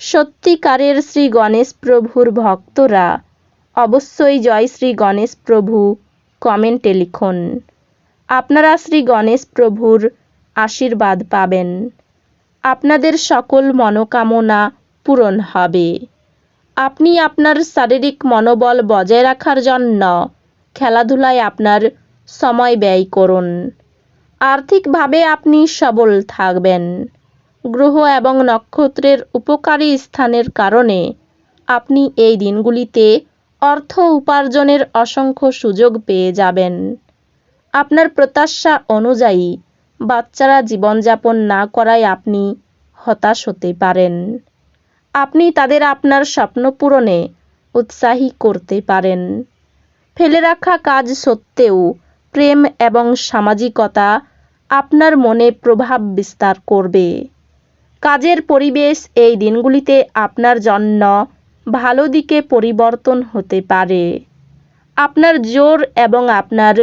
সত্যিকারের শ্রী গণেশ প্রভুর ভক্তরা। অবশ্যই জয় শ্রী গণেশ প্রভু, কমেন্টে লিখুন। আপনারা শ্রী গণেশ প্রভুর আশীর্বাদ পাবেন। আপনাদের সকল মনোকামনা পূরণ হবে। আপনি আপনার শারীরিক মনোবল বজায় রাখার জন্য খেলাধুলায় আপনার সময় ব্যয় করুন। আর্থিকভাবে আপনি সবল থাকবেন। গ্রহ এবং নক্ষত্রের উপকারী স্থানের কারণে আপনি এই দিনগুলিতে অর্থ উপার্জনের অসংখ্য সুযোগ পেয়ে যাবেন। আপনার প্রত্যাশা অনুযায়ী বাচ্চারা জীবনযাপন না করায় আপনি হতাশ হতে পারেন। আপনি তাদের আপনার স্বপ্ন পূরণে উৎসাহী করতে পারেন। ফেলে রাখা কাজ সত্ত্বেও প্রেম এবং সামাজিকতা আপনার মনে প্রভাব বিস্তার করবে। কাজের পরিবেশ এই দিনগুলিতে আপনার জন্য ভালো দিকে পরিবর্তন হতে পারে। আপনার জোর এবং আপনার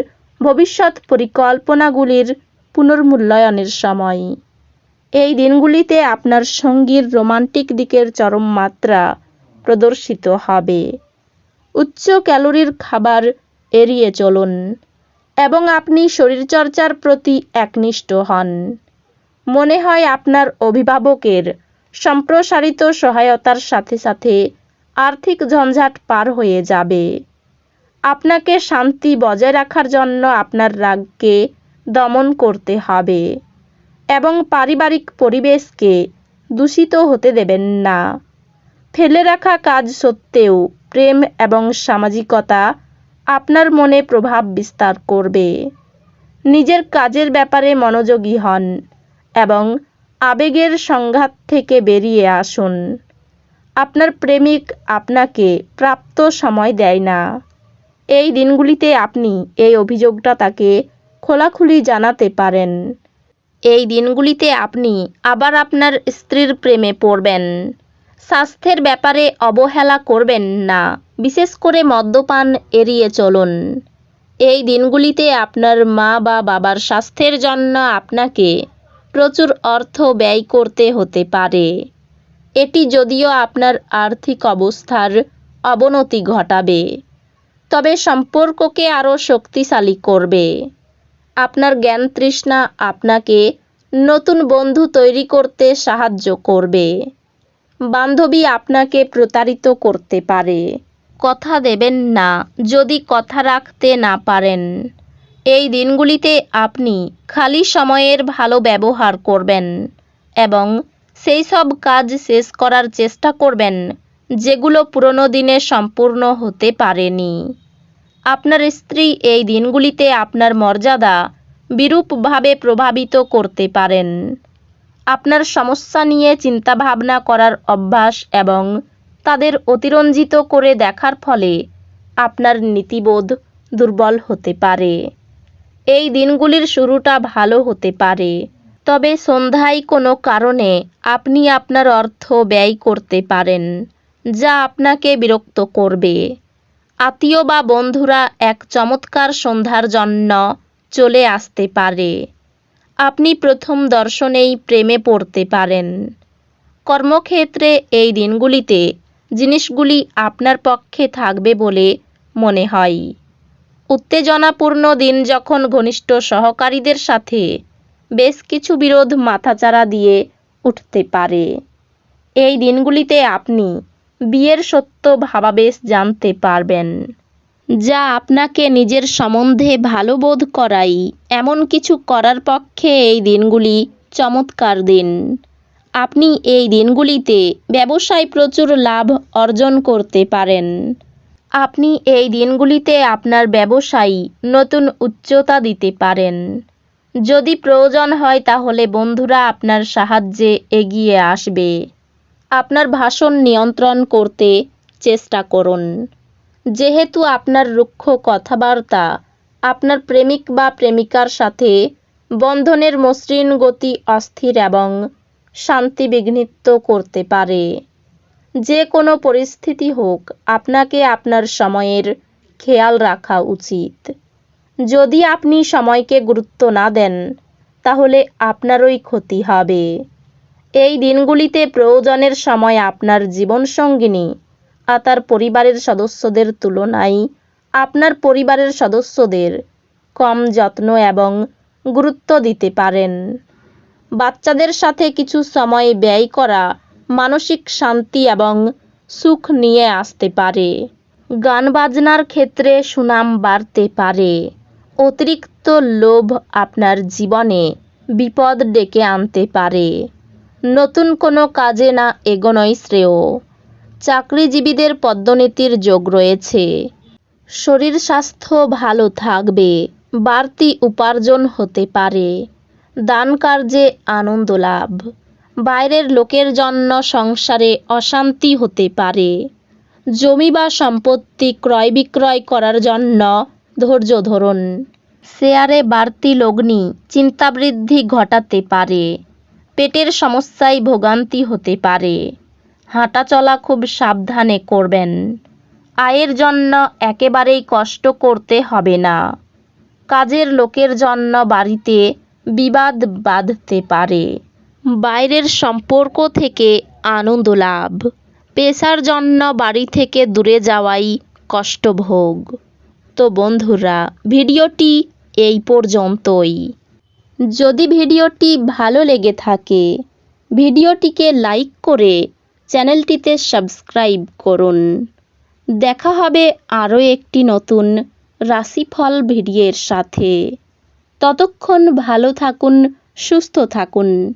ভবিষ্যৎ পরিকল্পনাগুলির পুনর্মূল্যায়নের সময়। এই দিনগুলিতে আপনার সঙ্গীর রোমান্টিক দিকের চরম মাত্রা প্রদর্শিত হবে। উচ্চ ক্যালোরির খাবার এড়িয়ে চলুন এবং আপনি শরীরচর্চার প্রতি একনিষ্ঠ হন। মনে হয় আপনার অভিভাবকের সম্প্রসারিত সহায়তার সাথে সাথে আর্থিক ঝঞ্ঝাট পার হয়ে যাবে। আপনাকে শান্তি বজায় রাখার জন্য আপনার রাগকে দমন করতে হবে এবং পারিবারিক পরিবেশকে দূষিত হতে দেবেন না। ফেলে রাখা কাজ সত্ত্বেও প্রেম এবং সামাজিকতা আপনার মনে প্রভাব বিস্তার করবে। নিজের কাজের ব্যাপারে মনোযোগী হন। এবং আবেগের সংঘাত থেকে বেরিয়ে আসুন। আপনার প্রেমিক আপনাকে প্রাপ্ত সময় দেয় না। এই দিনগুলিতে আপনি এই অভিযোগটা তাকে খোলাখুলি জানাতে পারেন। এই দিনগুলিতে আপনি আবার আপনার স্ত্রীর প্রেমে পড়বেন। স্বাস্থ্যের ব্যাপারে অবহেলা করবেন না, বিশেষ করে মদ্যপান এড়িয়ে চলুন। এই দিনগুলিতে আপনার মা বা বাবার স্বাস্থ্যের জন্য আপনাকে প্রচুর অর্থ ব্যয় করতে হতে পারে। এটি যদিও আপনার আর্থিক অবস্থার অবনতি ঘটাবে, তবে সম্পর্ককে আরও শক্তিশালী করবে। আপনার জ্ঞান তৃষ্ণা আপনাকে নতুন বন্ধু তৈরি করতে সাহায্য করবে। বান্ধবী আপনাকে প্রতারিত করতে পারে। কথা দেবেন না, যদি কথা রাখতে না পারেন। এই দিনগুলিতে আপনি খালি সময়ের ভালো ব্যবহার করবেন এবং সেই সব কাজ শেষ করার চেষ্টা করবেন যেগুলো পুরনো দিনে সম্পূর্ণ হতে পারেনি। আপনার স্ত্রী এই দিনগুলিতে আপনার মর্যাদা বিরূপভাবে প্রভাবিত করতে পারেন। আপনার সমস্যা নিয়ে চিন্তাভাবনা করার অভ্যাস এবং তাদের অতিরঞ্জিত করে দেখার ফলে আপনার নীতিবোধ দুর্বল হতে পারে। এই দিনগুলির শুরুটা ভালো হতে পারে। তবে সন্ধ্যায় কোনো কারণে আপনি আপনার অর্থ ব্যয় করতে পারেন, যা আপনাকে বিরক্ত করবে। আত্মীয় বা বন্ধুরা এক চমৎকার সন্ধ্যার জন্য চলে আসতে পারে। আপনি প্রথম দর্শনেই প্রেমে পড়তে পারেন। কর্মক্ষেত্রে এই দিনগুলিতে জিনিসগুলি আপনার পক্ষে থাকবে বলে মনে হয়। উত্তেজনাপূর্ণ দিন যখন ঘনিষ্ঠ সহকারীদের সাথে বেশ কিছু বিরোধ মাথাচাড়া দিয়ে উঠতে পারে। এই দিনগুলিতে আপনি বিয়ের সত্য ভাবাবেশ জানতে পারবেন, যা আপনাকে নিজের সম্বন্ধে ভালো বোধ করাই। এমন কিছু করার পক্ষে এই দিনগুলি চমৎকার দিন। আপনি এই দিনগুলিতে ব্যবসায় প্রচুর লাভ অর্জন করতে পারেন। আপনি এই দিনগুলিতে আপনার ব্যবসায়ী নতুন উচ্চতা দিতে পারেন। যদি প্রয়োজন হয় তাহলে বন্ধুরা আপনার সাহায্যে এগিয়ে আসবে। আপনার ভাষণ নিয়ন্ত্রণ করতে চেষ্টা করুন। যেহেতু আপনার রুক্ষ কথাবার্তা, আপনার প্রেমিক বা প্রেমিকার সাথে বন্ধনের মসৃণ গতি অস্থির এবং শান্তি বিঘ্নিত করতে পারে। যে কোনো পরিস্থিতি হোক, আপনাকে আপনার সময়ের খেয়াল রাখা উচিত। যদি আপনি সময়কে গুরুত্ব না দেন, তাহলে আপনারই ক্ষতি হবে। এই দিনগুলিতে প্রয়োজনের সময় আপনার জীবনসঙ্গিনী আর তার পরিবারের সদস্যদের তুলনায় আপনার পরিবারের সদস্যদের কম যত্ন এবং গুরুত্ব দিতে পারেন। বাচ্চাদের সাথে কিছু সময় ব্যয় করা মানসিক শান্তি এবং সুখ নিয়ে আসতে পারে। গান বাজনার ক্ষেত্রে সুনাম বাড়তে পারে। অতিরিক্ত লোভ আপনার জীবনে বিপদ ডেকে আনতে পারে। নতুন কোনো কাজে না এগোনোই শ্রেয়। চাকরিজীবীদের পদ্মনীতির যোগ রয়েছে। শরীর স্বাস্থ্য ভালো থাকবে, বাড়তি উপার্জন হতে পারে। দান কার্যে আনন্দ লাভ। বাইরের লোকের জন্য সংসারে অশান্তি হতে পারে। জমি বা সম্পত্তি ক্রয় বিক্রয় করার জন্য ধৈর্য ধরুন। শেয়ারে বাড়তি লগ্নি চিন্তাবৃদ্ধি ঘটাতে পারে। পেটের সমস্যায় ভোগান্তি হতে পারে। হাঁটাচলা খুব সাবধানে করবেন। আয়ের জন্য একেবারেই কষ্ট করতে হবে না। কাজের লোকের জন্য বাড়িতে বিবাদ বাঁধতে পারে। বাইরের সম্পর্ক থেকে আনন্দ লাভ। পেশার জন্য বাড়ি থেকে দূরে যাওয়াই কষ্টভোগ। তো বন্ধুরা, ভিডিওটি এই পর্যন্তই। যদি ভিডিওটি ভালো লেগে থাকে, ভিডিওটিকে লাইক করে চ্যানেলটিতে সাবস্ক্রাইব করুন। দেখা হবে আরও একটি নতুন রাশিফল ভিডিওর সাথে। ততক্ষণ ভালো থাকুন, সুস্থ থাকুন।